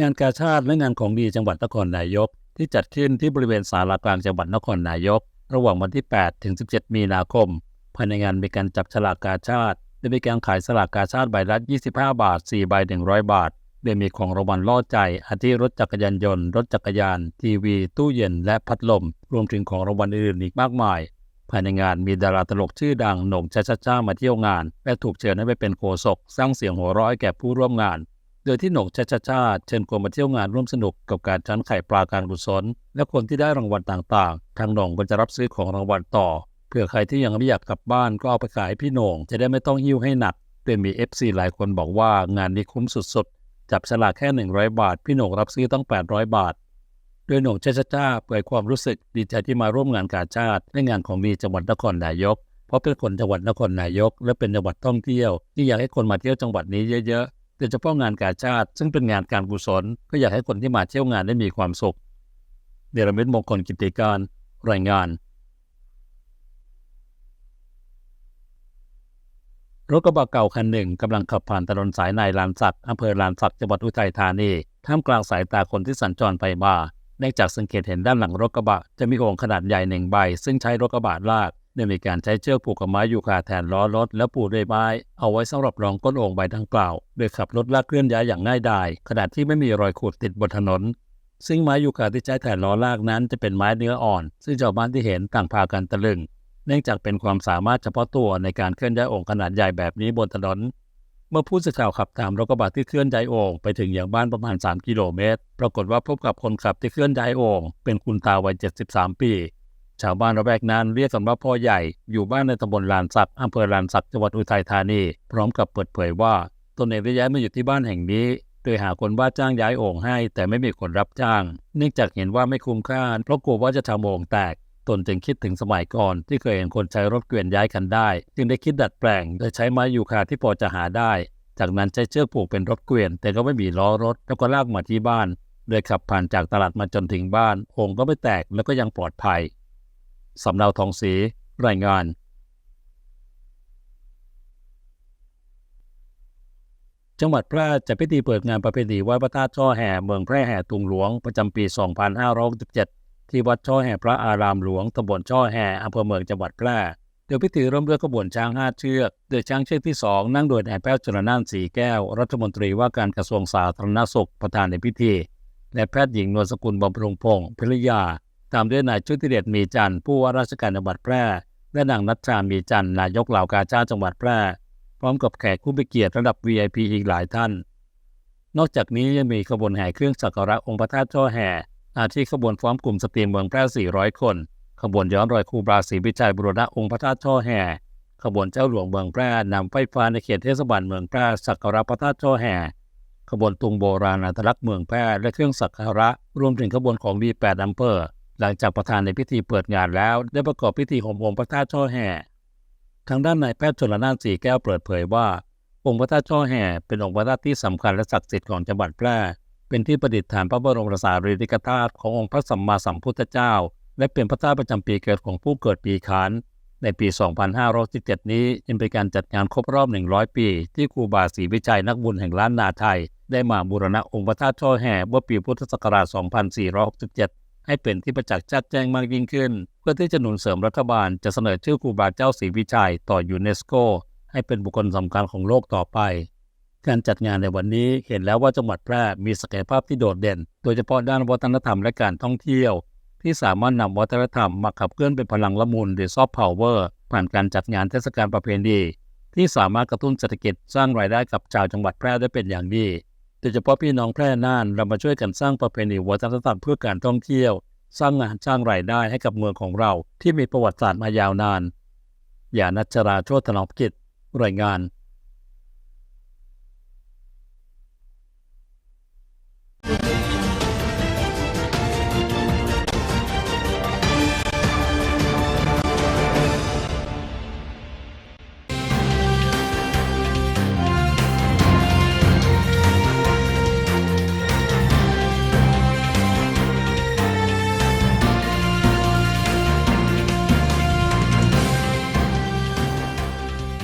งานกาชาติและงานของดีจังหวัดนครนายก ที่จัดขึ้นที่บริเวณศาลากลางจังหวัดนครนายก ระหว่างวันที่ 8 ถึง 17 มีนาคม ภายในงานมีการจับฉลากกาชาติและมีการขายสลากกาชาติใบละ 25 บาท 4 ใบ 100 บาท โดยมีของรางวัลล่อใจ อาทิรถจักรยานยนต์ รถจักรยาน ทีวี ตู้เย็น และพัดลม รวมถึงของรางวัลอื่นอีกมากมาย ภายในงานมีดาราตลกชื่อดังหน่งชัชชามาเที่ยวงาน และถูกเชิญให้ไปเป็นโฆษกสร้างเสียงหัวเราะให้แก่ผู้ร่วมงาน ดยที่หน่งชัชาชาเชิญคนมาเที่ยวงานร่วมสนุกกับการชั้นไข่ปลาการกุศล และคนที่ได้รางวัลต่างๆ ทางหนงก็จะรับซื้อของรางวัลต่อ เพื่อใครที่ยังไม่อยากกลับบ้านก็เอาไปขายพี่หนงจะได้ไม่ต้องหิ้วให้หนักโดยมี FC หลายคนบอกว่างานนี้คุ้มสุดๆ จับฉลากแค่ 100 บาท พี่หนงรับซื้อต้อง 800 บาท โดยหนงเชชจ้าเผยความรู้สึกดีใจที่มาร่วมงานกาชาติและงานของดีจังหวัดนครนายก เพราะเป็นคนจังหวัดนครนายก และเป็นจังหวัดท่องเที่ยว ที่อยากให้คนมาเที่ยวจังหวัดนี้เยอะๆ โดยเฉพาะงานกาชาติ ซึ่งเป็นงานการกุศลก็อยากให้คนที่มาเที่ยวงานได้มีความสุขเดรมิตมงคลกิติการรายงานรถกระบะเก่าคันหนึ่งกำลังขับผ่านถนนสายในลานสักอำเภอลานสักจังหวัดอุทัยธานีท่ามกลางสายตาคนที่สัญจรไปมา เนื่องจากสังเกตเห็นด้านหลังรถกระบะ จะมีโอ่งขนาดใหญ่หนึ่งใบ ซึ่งใช้รถกระบะลากได้มีการใช้เชือกผูกกับไม้ยูคาแทนล้อรถและปูด้วยไม้ เอาไว้สำหรับรองก้นโอ่งใบดังกล่าว โดยขับรถลากเคลื่อนย้ายอย่างง่ายดาย ขณะที่ไม่มีรอยขูดติดบนถนน ซึ่งไม้ยูคาที่ใช้แทนล้อลากนั้นจะเป็นไม้เนื้ออ่อน ซึ่งชาวบ้านที่เห็นต่างพากันตะลึง เนื่องจากเป็นความสามารถเฉพาะตัวในการเคลื่อนย้ายโอ่งขนาดใหญ่แบบนี้บนถนน เมื่อผู้สื่อข่าวขับตามรถกระบะที่เคลื่อนย้ายโอ่งไปถึงอย่างบ้านประมาณ 3 กิโลเมตร ปรากฏว่าพบกับคนขับที่เคลื่อนย้ายโอ่งเป็นคุณตาวัย 73 ปี ชาวบ้านระแวกนั้นเรียกกันว่าพ่อใหญ่ อยู่บ้านในตำบลลานสักอำเภอลานสักจังหวัดอุทัยธานี พร้อมกับเปิดเผยว่าตนเองได้ย้ายมาอยู่ที่บ้านแห่งนี้ โดยหาคนบ้าจ้างย้ายโอ่งให้ แต่ไม่มีคนรับจ้าง เนื่องจากเห็นว่าไม่คุ้มค่าเพราะกลัวว่าจะทำโอ่งแตก ตนจึงคิดถึงสมัยก่อน ที่เคยเห็นคนใช้รถเกวียนย้ายกันได้ จึงได้คิดดัดแปลงโดยใช้ไม้ยูคาที่พอจะหาได้ จากนั้นใช้เชือกผูกเป็นรถเกวียน แต่ก็ไม่มีล้อรถแล้วก็ลากมาที่บ้านโดยขับผ่านจากตลาดมาจนถึงบ้าน องก็ไม่แตกแล้วก็ยังปลอดภัยสำเนาทองศรีรายงานจังหวัดแพร่จะพิธีเปิดงานประเพณีไหว้พระธาตุช่อแห่เมืองแพร่แห่ตุงหลวงประจำปี 2567 ที่วัดช่อแห่พระอารามหลวงตำบลช่อแห่อำเภอเมืองจังหวัดแพร่โดยพิธีเริ่มด้วยขบวนช้างห้าเชือก โดยช้างเชือกที่2นั่งโดยนายแพทย์ชนน่านสีแก้ว รัฐมนตรีว่าการกระทรวงสาธารณสุขประธานในพิธี และแพทย์หญิงนวลสกุลบำรุงพงศ์ภริยา ตามด้วยนายชุติเดชมีจันทร์ผู้ว่าราชการจังหวัดแพร่ และนางนัชชามีจันทร์นายกเหล่ากาชาจังหวัดแพร่ พร้อมกับแขกผู้มีเกียรติระดับ VIP อีกหลายท่าน นอกจากนี้ยังมีขบวนแห่เครื่องสักการะองค์พระธาตุช่อแห่ ทิขบวนฟ้อมกลุ่มสตรีมเมืองแพร่400 คน ขบวนย้อนรอยครูบาศรีวิชัยบุรณะองค์พระธาตุช่อแห่ ขบวนเจ้าหลวงเมืองแพร่นำไฟฟ้าในเขตเทศบาลเมืองแพร่สักการะพระธาตุช่อแห่ ขบวนตุงโบราณอัตลักษณ์เมืองแพร่และเครื่องสักการะ รวมถึงขบวนของดี8อำเภอหลังจากประธานในพิธีเปิดงานแล้ว ได้ประกอบพิธีห่มองค์พระธาตุช่อแห่ ทางด้านนายแพทย์ชนละนานสีแก้วเปิดเผยว่า องค์พระธาตุช่อแห่เป็นองค์พระธาตุที่สำคัญและศักดิ์สิทธิ์ของจังหวัดแพร่ เป็นที่ประดิษฐานพระบรมสารีริกธาตุขององค์พระสัมมาสัมพุทธเจ้า และเป็นพระธาตุประจำปีเกิดของผู้เกิดปีขานในปี 2517 นี้ยังเป็นการจัดงานครบรอบ 100 ปี ที่ครูบาศรีวิชัยนักบุญแห่งล้านนาไทย ได้มาบูรณะองค์พระธาตุช่อแห่เมื่อปีพุทธศักราช 2467 ให้เป็นที่ประจักษ์ชัดแจ้งมากยิ่งขึ้น เพื่อที่จะหนุนเสริมรัฐบาลจะเสนอชื่อครูบาเจ้าศรีวิชัยต่อยูเนสโก ให้เป็นบุคคลสำคัญของโลกต่อไป การจัดงานในวันนี้เห็นแล้วว่าจังหวัดแพร่มีศักยภาพที่โดดเด่น โดยเฉพาะด้านวัฒนธรรมและการท่องเที่ยว ที่สามารถนำวัฒนธรรมมาขับเคลื่อนเป็นพลังละมุนหรือซอฟต์พาวเวอร์ผ่านการจัดงานเทศกาลประเพณีที่สามารถกระตุ้นเศรษฐกิจสร้างรายได้กับชาวจังหวัดแพร่ได้เป็นอย่างดีโดยเฉพาะพี่น้องแพร่น่านเรามาช่วยกันสร้างประเพณีวัฒนธรรมเพื่อการท่องเที่ยว สร้างงานสร้างรายได้ให้กับเมืองของเราที่มีประวัติศาสตร์มายาวนานอย่านัชราโชตนอมกิจรายงาน